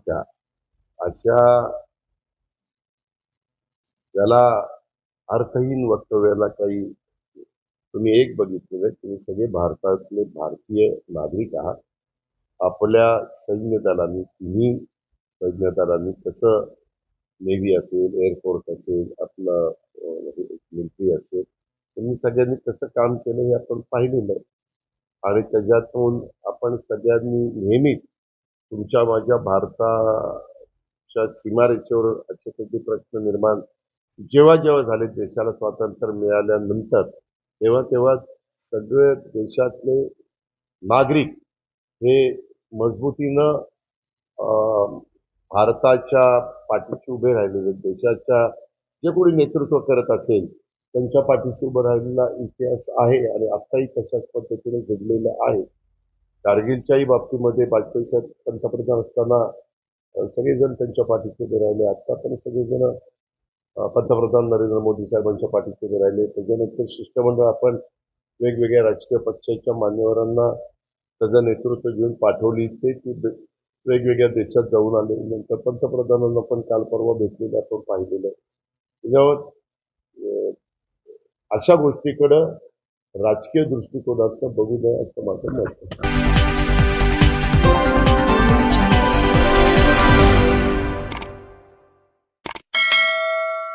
का अशा ज्याला अर्थहीन वक्तव्याला काही तुम्ही एक बघितलेलं आहे, तुम्ही सगळे भारतातले भारतीय नागरिक आहात. आपल्या सैन्य दलांनी तिन्ही सैन्य दलांनी कसं नेव्ही असेल एअरफोर्स असेल आपलं मिलिटरी असेल तुम्ही सगळ्यांनी कसं काम केलं हे आपण पाहिलेलं आहे. आणि त्याच्यातून आपण सगळ्यांनी नेहमीच तुमच्या माझ्या भारताच्या सीमारेषेवर असे काही प्रश्न निर्माण जेव्हा जेव्हा झाले देशाला स्वातंत्र्य मिळाल्यानंतर तेव्हा तेव्हा सगळे देशातले नागरिक हे मजबूतीनं भारताच्या पाठीशी उभे राहिलेले देशाच्या जे कोणी नेतृत्व करत असेल त्यांच्या पाठीशी उभं राहिलेला इतिहास आहे आणि आत्ताही तशाच पद्धतीने घडलेला आहे. कारगिलच्याही बाबतीमध्ये वाजपेयी साहेब पंतप्रधान असताना सगळेजण त्यांच्या पाठीशी उभे राहिले. आत्ता पण सगळेजण पंतप्रधान नरेंद्र मोदी साहेबांच्या पाठीशी उभे राहिले. त्याच्यानंतर शिष्टमंडळ आपण वेगवेगळ्या राजकीय पक्षाच्या मान्यवरांना त्याचं नेतृत्व घेऊन पाठवली. ते ती वेगवेगळ्या देशात जाऊन आले. नंतर पंतप्रधानांना पण काल परवा भेटलेलं आपण पाहिलेलं त्याच्यावर अशा गोष्टीकडं राजकीय दृष्टिकोनातनं बघू नये असं माझं मत